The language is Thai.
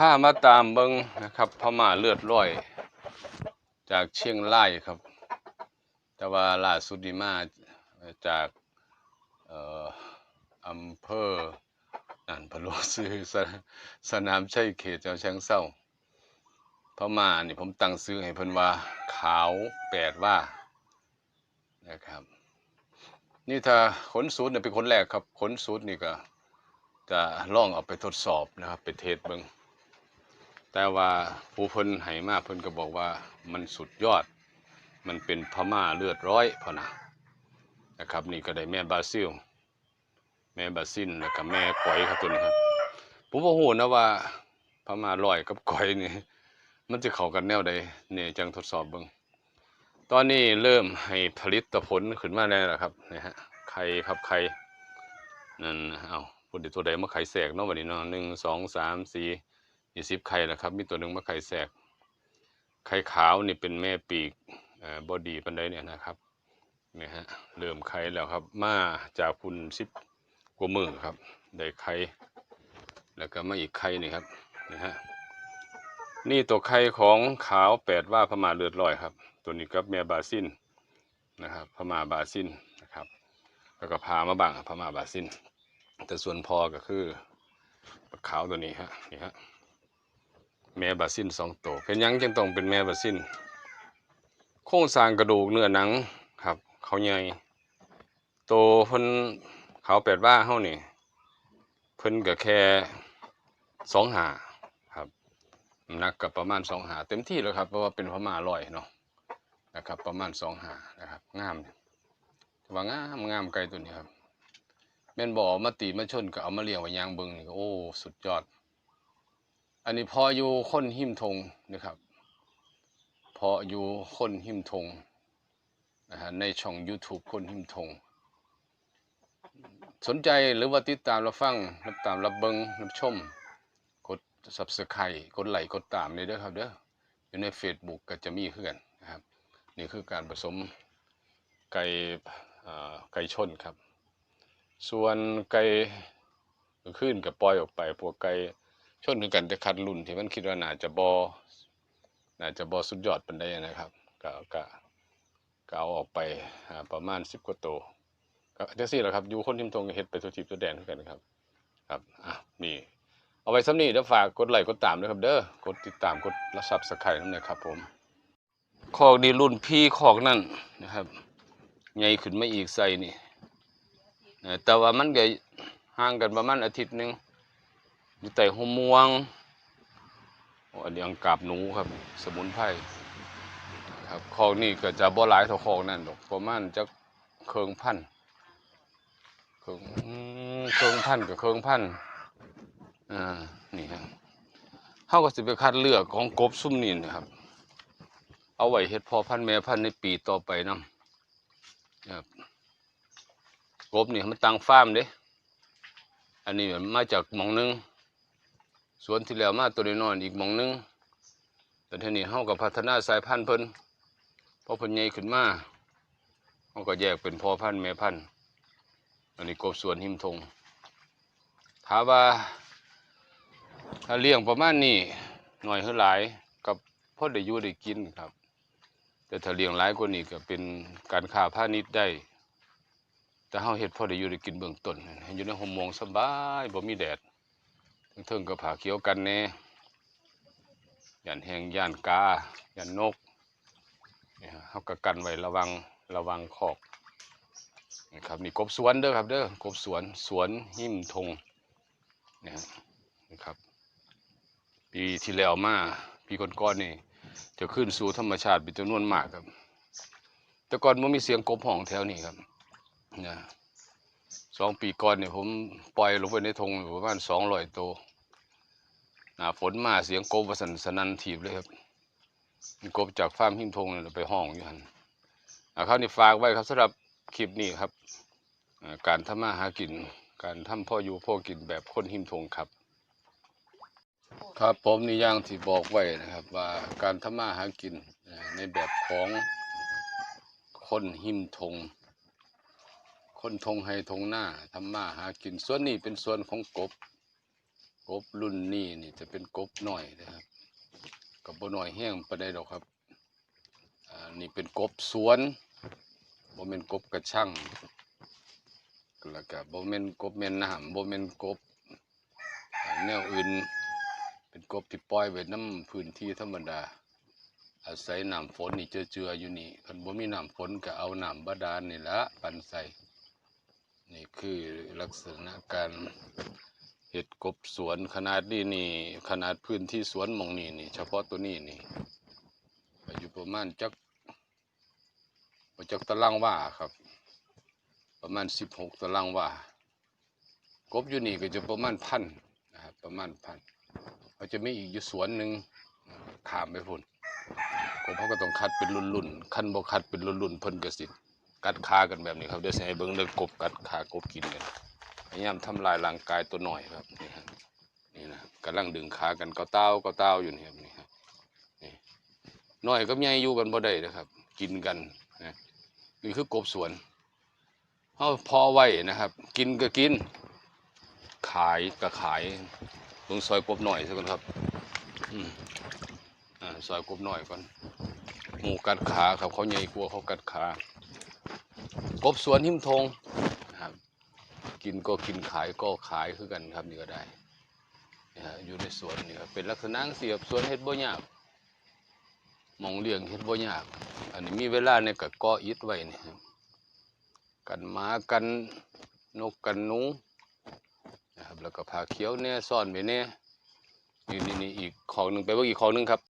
ผ้ามาตามเบิงนะครับพม่าเลือดร้อย จากเชียงรายครับ แต่ว่าล่าสุดนี่มาจากอำเภอนันพะโลซื้อสนสนามชัยเขตเจ้าเชียงเศร้าพม่านี่ผมตั้งซื้อให้เพิ่นว่าขาวแปดว่านะครับ นี่ถ้าขนสูตรเนี่ยเป็นคนแรกครับขนสูตรนี่ก็จะล่องเอาไปทดสอบนะครับ ไปเทสเบิง แต่ว่าผู้เพิ่นให้มาเพิ่นก็บอกว่ามันสุดยอด มันเป็นพม่าเลือดร้อยพอนะนะครับนี่ก็ได้แม่บาซิล แม่บาซิลแล้วก็แม่ก๋อยครับตัวนี้ครับผมบ่ฮู้นะว่าพม่าร้อยกับก๋อยนี่มันจะเข้ากันแนวใดเนี่ยจังทดสอบเบิ่งตอนนี้เริ่มให้ผลิตผลขึ้นมาแล้วล่ะครับนะฮะไข่ครับไข่นั่นเอาพุ่นได้ตัวใดมาไข่แสกเนาะวันนี้เนาะหนึ่งสองสามสี่ ยี่สิบไข่แล้วครับ มีตัวหนึ่งมาไข่แสก ไข่ขาวนี่เป็นแม่ปีกบอดีปันไดเนี่ยนะครับนี่ฮะเริ่มไข่แล้วครับ มาจากพุ่นสิบกว่ามือครับ ได้ไข่แล้วก็มาอีกไข่นี่ครับนี่ฮะนี่ตัวไข่ของขาวแปดว่าพม่าเลือดลอยครับ ตัวนี้กับแม่บาซินนะครับพม่าบาซินนะครับแล้วก็พามาบังพม่าบาซินแต่ส่วนพอก็คือขาวตัวนี้ฮะนี่ฮะ แม่บาซินสองตัวเป็นยังจึงต้องเป็นแม่บาซินโครงสร้างกระดูกเนื้อหนังครับ เขาใหญ่โตเพิ่นเขาแปดว่าเฮานี่เพิ่นก็แค่สองหาครับนักกับประมาณสองหาเต็มที่แล้วครับเพราะว่าเป็นพม่าลอยเนาะนะครับประมาณสองหานะครับงามว่างามงามไกลตัวนี้ครับแม่นบ่อมาตีมาชนก็เอามาเลี้ยงไว้ยางเบิงนี่โอ้สุดยอด อันนี้พออยู่คนหิมทงนะครับ พออยู่คนหิมทงนะฮะในช่อง YouTube คนหิมทง สนใจหรือว่าติดตามรับฟังรับตามรับเบิงรับชม กด Subscribe กดไลค์กดตามนี่เด้อครับเด้ออยู่ใน Facebook ก็จะมีคือกันนะครับ นี่คือการผสมไก่ไก่ชนครับ ส่วนไก่ขึ้นกับปล่อยออกไปพวกไก่ ชนกันจะคัดรุ่นที่มันคิดว่าน่าจะบอน่าจะบอสุดยอดเปานใดนะครับก็ก็ก็เอาออกไปประมาณสิบกว่าตัวก็จังซี่แหละครับอยู่คนทิมทงเฮ็ดไปทั่วทิพย์ทั่วแดนคือกันครับ ครับอะนี่เอาไว้ซ้ำนี้เดี๋ยวฝากกดไลค์กดตามด้วยครับเด้อกดติดตามกดรับซับสไครต์นั่นนะครับผมคอกดีรุ่นพี่คอกนั่นนะครับใหญ่ขึ้นมาอีกใส่นี่แต่ว่ามันก็ห่างกันประมาณอาทิตย์หนึ่ง อยู่ใต้หัวม่วงอันนี้อังกาบหนูครับ สมุนไพรครับคอกนี่ก็จะบ่หลายเท่าคอกนั่นดอกประมาณจักเครื่องพันเครื่องเคืองพันกับเครื่องพันอ่านี่ครับเฮาก็สิไปคัดเลือกของกบซุ่มนี่นะครับ เอาไว้เฮ็ดพอพันแม่พันในปีต่อไปนำครับกบนี่มันตังฟ้ามเด้ อันนี้มันมาจากมองหนึง สวนที่แล้วมาตัวน้อยอีกหมองหนึงแต่ทีนี้เฮาก็พัฒนาสายพันธุ์เพิ่นพอเพิ่นใหญ่ขึ้นมาเฮาก็แยกเป็นพ่อพันธุ์แม่พันธุ์อันนี้กบสวนหิมทงถามว่าถ้าเลี้ยงประมาณนี้หน่อยเท่าหลายกับพ่อได้อยู่ได้กินครับ แต่ถ้าเลี้ยงหลายกว่านี้ก็เป็นการค้าพาณิชย์ได้แต่เฮาเฮ็ดพ่อได้อยู่ได้กินเบื้องต้นให้อยู่ในห่มมองสบายบ่มีแดด เทิงๆก็ผ้าเขียวกันแน่ย่านแหงย่านกาย่านนกนี่ฮะเฮาก็กันไว้ระวังระวังคอกนะครับนี่กบสวนเด้อครับเด้อกบสวนสวนหิมทงนะฮะนะครับ ปีที่แล้วมาปีก่อนๆนี่จะขึ้นสู่ธรรมชาติเป็นจำนวนมากครับ แต่ก่อนบ่มีเสียงกบห้องแถวนี้ครับนะ สองปีก่อนเนี่ยผมปล่อยลงไปในทงอยู่ประมาณสองร้อยตัวนาฝนมาเสียงกบวสันสนันถีบเลยครับมีกบจากฟาร์มหิมทงเนี่ยไปห้องอยู่หันอ่าคราวนี้ฝากไว้ครับสำหรับคลิปนี้ครับ การทำมาหากิน การทำพ่ออยู่พ่อกินแบบคนหิมทงครับ ครับผมนี่ย่างที่บอกไว้นะครับ ว่าการทำมาหากินในแบบของคนหิมทง คนทงให้ทงหน้าทำมาหากินส่วนนี้เป็นส่วนของกบ กบรุ่นนี้นี่จะเป็นกบหน่อยนะครับกับบ่หน่อยแห้งปานใดดอกครับอ่านี่เป็นกบสวนบ่แม่นกบกระชังแล้วก็บ่แม่นกบแม่น้ำบ่แม่นกบแนวอื่น เป็นกบที่ปล่อยไว้น้ำพื้นที่ธรรมดาอาศัยน้ำฝนนี่เจือๆออยู่นี่คันบ่มีน้ำฝนก็เอาน้ำบาดาลนี่ละปันใส่ นี่คือลักษณะการเห็ดกบสวนขนาดนี้นี่ ขนาดพื้นที่สวนมองนี่นี่ เฉพาะตัวนี้นี่อยู่ประมาณจักบ่จักตารางวาครับ ประมาณสิบหกตารางวากบอยู่นี่ก็จะประมาณพันนะครับประมาณพันเขาจะมีอีกอยู่สวนหนึ่งขามไปพุ่นกบเขาก็ต้องคัดเป็นรุ่นๆคันบ่คัดเป็นรุ่นๆเพิ่นก็สิ กัดขากันแบบนี้ครับเดี๋ยวให้เบิ่งเรื่อกบกัดขากบกินกันพยายามทำลายร่างกายตัวหน่อยครับนี่ครับนี่นะกำลังดึงขากันกาเต้ากาเต้าอยู่นี่ครับนี่ครับนี่น้อยกับใหญ่อยู่กันบ่ได้นะครับ กินกันนะนี่คือกบสวนเฮาพอไว้นะครับ กินก็กิน ขายก็ขายลงซอยกบหน่อยซะก่อนครับอืมอ่าซอยกบหน่อยก่อนหมูกัดขาครับเขาใหญ่กลัวเขากัดขา กบสวนหิมทงนะครับ กินก็กินขายก็ขายคือกันครับนี่ก็ได้นะฮะอยู่ในสวนนี่ครับเป็นลักษณะเสียบสวนเฮ็ดบ่ยากมองเลี้ยงเฮ็ดบ่ยาก อันนี้มีเวลาในกับก่ออิฐไว้นี่ครับกันหมากันนกกันหนูนะครับแล้วก็ผ้าเขียวเนี่ยซ่อนไว้เนี่ยนี่นี่นี่อีกของหนึ่งไปเว่าอีกของหนึ่งครับ